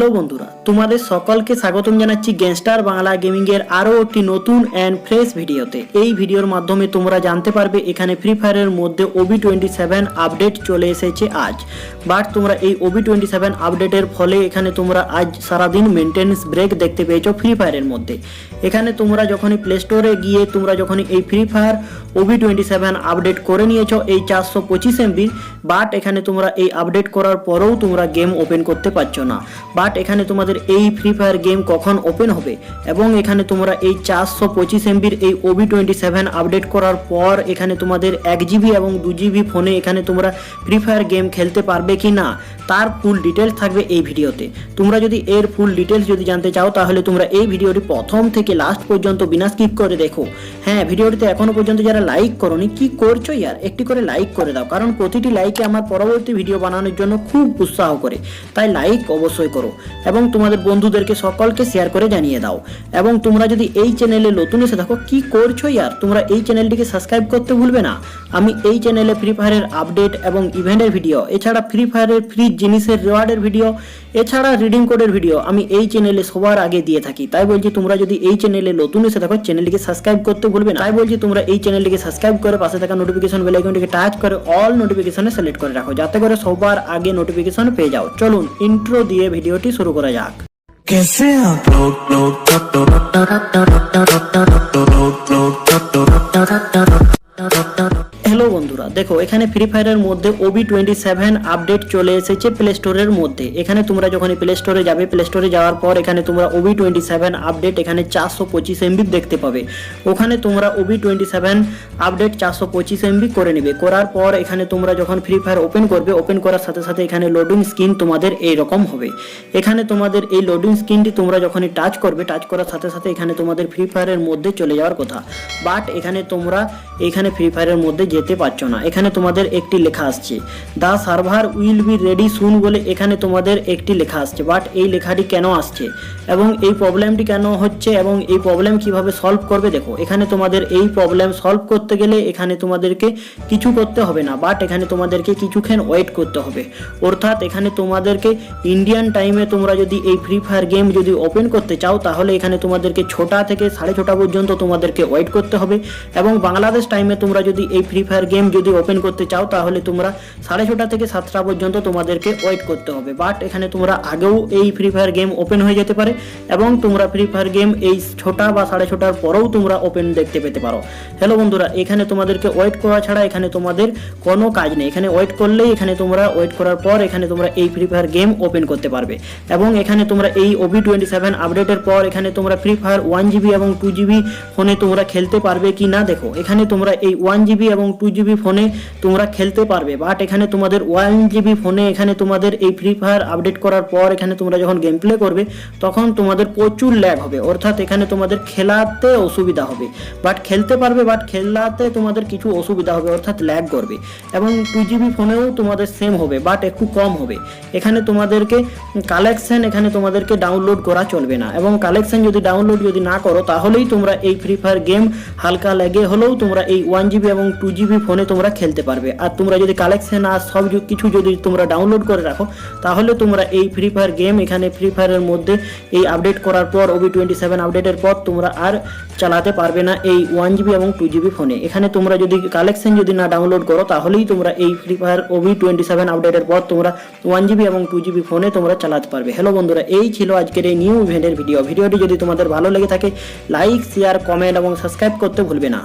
Hello বন্ধুরা, তোমাদের সকলকে স্বাগতম জানাচ্ছি গ্যাংস্টার বাংলা গেমিং এর আরও একটি নতুন অ্যান্ড ফ্রেশ ভিডিওতে। এই ভিডিওর মাধ্যমে তোমরা জানতে পারবে এখানে ফ্রি ফায়ারের মধ্যে ওবি টোয়েন্টি সেভেন আপডেট চলে এসেছে আজ। বাট তোমরা এই ওবি টোয়েন্টি সেভেন আপডেটের ফলে এখানে তোমরা আজ সারাদিন মেনটেন্স ব্রেক দেখতে পেয়েছ ফ্রি ফায়ারের মধ্যে। এখানে তোমরা যখনই প্লে স্টোরে গিয়ে তোমরা যখনই এই free fire OB twenty seven update করে নিয়েছো, এই চারশো পঁচিশ এমবির বাট এখানে তোমরা এই আপডেট করার পরেও তোমরা গেম ওপেন করতে পারছ না। বাট এখানে তোমাদের এই ফ্রি ফায়ার গেম কখন ওপেন হবে? এবং এখানে তোমরা এই চারশো পঁচিশ এমবির এই ওবি টোয়েন্টি সেভেন আপডেট করার পর এখানে তোমাদের এক জিবি এবং দু জিবি ফোনে এখানে তোমরা ফ্রি ফায়ার গেম খেলতে পারবে কি না, তার ফুল ডিটেলস থাকবে এই ভিডিওতে। তোমরা যদি এর ফুল ডিটেলস যদি জানতে চাও, তাহলে তোমরা এই ভিডিওটি প্রথম থেকে লাস্ট পর্যন্ত বিনা স্কিপ করে দেখো। হ্যাঁ ভিডিওটিতে এখনও পর্যন্ত যারা লাইক করনি, কি করছ ইয়ার? একটি করে লাইক করে দাও, কারণ প্রতিটি লাইকে আমার পরবর্তী ভিডিও বানানোর জন্য খুব উৎসাহ করে। তাই লাইক অবশ্যই করো এবং তোমাদের বন্ধুদেরকে সকলকে শেয়ার করে জানিয়ে দাও। এবং তোমরা যদি এই চ্যানেলে নতুন এসে থাকো, কি করছ ইয়ার? তোমরা এই চ্যানেলটিকে সাবস্ক্রাইব করতে ভুলবে না। আমি এই চ্যানেলে ফ্রি ফায়ারের আপডেট এবং ইভেন্টের ভিডিও এছাড়া ফ্রি ফায়ারের ফ্রি জিনিসের রিওয়ার্ডের ভিডিও এছাড়া রিডিং কোডের ভিডিও আমি এই চ্যানেলে সবার আগে দিয়ে থাকি। তাই বলছি তোমরা যদি এই চ্যানেলে নতুন এসে থাকো চ্যানেলটিকে সাবস্ক্রাইব করতে ভুলবে না। তাই বলছি তোমরা এই চ্যানেলটিকে সাবস্ক্রাইব করে পাশে থাকা নোটিফিকেশন বেল আইকনটিকে টাচ করে অল নোটিফিকেশনে সিলেক্ট করে রাখো যাতে করে সবার আগে নোটিফিকেশন পেয়ে যাও চলুন ইন্ট্রো দিয়ে ভিডিওটি শুরু করা যাক कैसे आप लोग लोग দেখো, এখানে ফ্রি ফায়ারের মধ্যে ওবি টোয়েন্টি সেভেন আপডেট চলে এসেছে প্লে স্টোরের মধ্যে। এখানে তোমরা যখন প্লে স্টোরে যাবে প্লে স্টোরে যাওয়ার পর এখানে তোমরা ওবি টোয়েন্টি সেভেন আপডেট এখানে চারশো পঁচিশ এমবি দেখতে পাবে। ওখানে তোমরা ওবি টোয়েন্টি সেভেন আপডেট চারশো পঁচিশ এমবি করে নেবে। করার পর এখানে তোমরা যখন ফ্রি ফায়ার ওপেন করবে ওপেন করার সাথে সাথে এখানে লোডিং স্ক্রিন তোমাদের এইরকম হবে। এখানে তোমাদের এই লোডিং স্ক্রিনটি তোমরা যখনই টাচ করবে টাচ করার সাথে সাথে এখানে তোমাদের ফ্রি ফায়ারের মধ্যে চলে যাওয়ার কথা। বাট এখানে তোমরা এখানে ফ্রি ফায়ারের মধ্যে যেতে পারছ না। এখানে তোমাদের একটি লেখা আসছে। The server will be ready soon বলে এখানে তোমাদের একটি লেখা আসছে। বাট এই লেখাটি কেন আসছে? এবং এই প্রবলেমটি কেন হচ্ছে? এবং এই প্রবলেম কীভাবে সলভ করবে? দেখো, এখানে তোমাদের এই প্রবলেম সলভ করতে গেলে এখানে তোমাদেরকে কিছু করতে হবে না। বাট এখানে তোমাদেরকে কিছুক্ষণ ওয়েট করতে হবে। অর্থাৎ এখানে তোমাদেরকে ইন্ডিয়ান টাইমে তোমরা যদি এই ফ্রি ফায়ার গেম যদি ওপেন করতে চাও, তাহলে এখানে তোমাদেরকে ছটা থেকে সাড়ে ছটা পর্যন্ত তোমাদেরকে ওয়েট করতে হবে। এবং বাংলাদেশ টাইমে তোমরা যদি এই ফ্রি ফায়ার গেম যদি ওপেন করতে চাও, তাহলে তোমরা সাড়ে ছটা থেকে সাতটা পর্যন্ত তোমাদেরকে ওয়েট করতে হবে। বাট এখানে তোমরা আগেও এই ফ্রি ফায়ার গেম ওপেন হয়ে যেতে পারে এবং তোমরা ফ্রি ফায়ার গেম এই ছটা বা সাড়ে ছটার পরেও তোমরা ওপেন দেখতে পেতে পারো। হ্যালো বন্ধুরা, এখানে তোমাদেরকে ওয়েট করা ছাড়া এখানে তোমাদের কোনো কাজ নেই। এখানে ওয়েট করলেই এখানে তোমরা ওয়েট করার পর এখানে তোমরা এই ফ্রি ফায়ার গেম ওপেন করতে পারবে। এবং এখানে তোমরা এই ওবি টোয়েন্টি সেভেন আপডেটের পর এখানে তোমরা ফ্রি ফায়ার ওয়ান জিবি এবং টু জিবি ফোনে তোমরা খেলতে পারবে কি না দেখো। এখানে তোমরা এই ওয়ান জিবি এবং টু জিবি ফোনে তোমরা খেলতে পারবে। বাট এখানে তোমাদের ওয়ান জিবি ফোনে এখানে তোমাদের এই ফ্রি ফায়ার আপডেট করার পর এখানে তোমরা যখন গেম প্লে করবে, তখন তোমাদের প্রচুর ল্যাগ হবে। অর্থাৎ এখানে তোমাদের খেলাতে অসুবিধা হবে। বাট খেলতে পারবে বাট খেলাতে তোমাদের কিছু অসুবিধা হবে, অর্থাৎ ল্যাগ করবে। এবং টু জিবি ফোনেও তোমাদের সেম হবে বাট একটু কম হবে। এখানে তোমাদেরকে কালেকশন এখানে তোমাদেরকে ডাউনলোড করা চলবে না। এবং কালেকশন যদি ডাউনলোড যদি না করো, তাহলেই তোমরা এই ফ্রি ফায়ার গেম হালকা ল্যাগে হলেও তোমরা এই ওয়ান জিবি এবং টু জিবি ফোনে তোমরা খেলতে পারবে। আর তোমরা যদি কালেকশন আর সব কিছু যদি তোমরা ডাউনলোড করে রাখো, তাহলে তোমরা এই ফ্রি ফায়ার গেম এখানে ফ্রি ফায়ারের মধ্যে এই আপডেট করার পর ওবি টোয়েন্টি সেভেন আপডেটের পর তোমরা আর চালাতে পারবে না এই ওয়ান জিবি এবং টু জিবি ফোনে এখানে তোমরা যদি কালেকশন যদি না ডাউনলোড করো, তাহলেই তোমরা এই free fire OB twenty seven আপডেটের পর তোমরা ওয়ান জিবি এবং টু জিবি ফোনে তোমরা চালাতে পারবে। হ্যালো বন্ধুরা, এই ছিল আজকের এই নিউ ইভেন্টের ভিডিও ভিডিওটি যদি তোমাদের ভালো লেগে থাকে লাইক শেয়ার কমেন্ট এবং সাবস্ক্রাইব করতে ভুলবে না।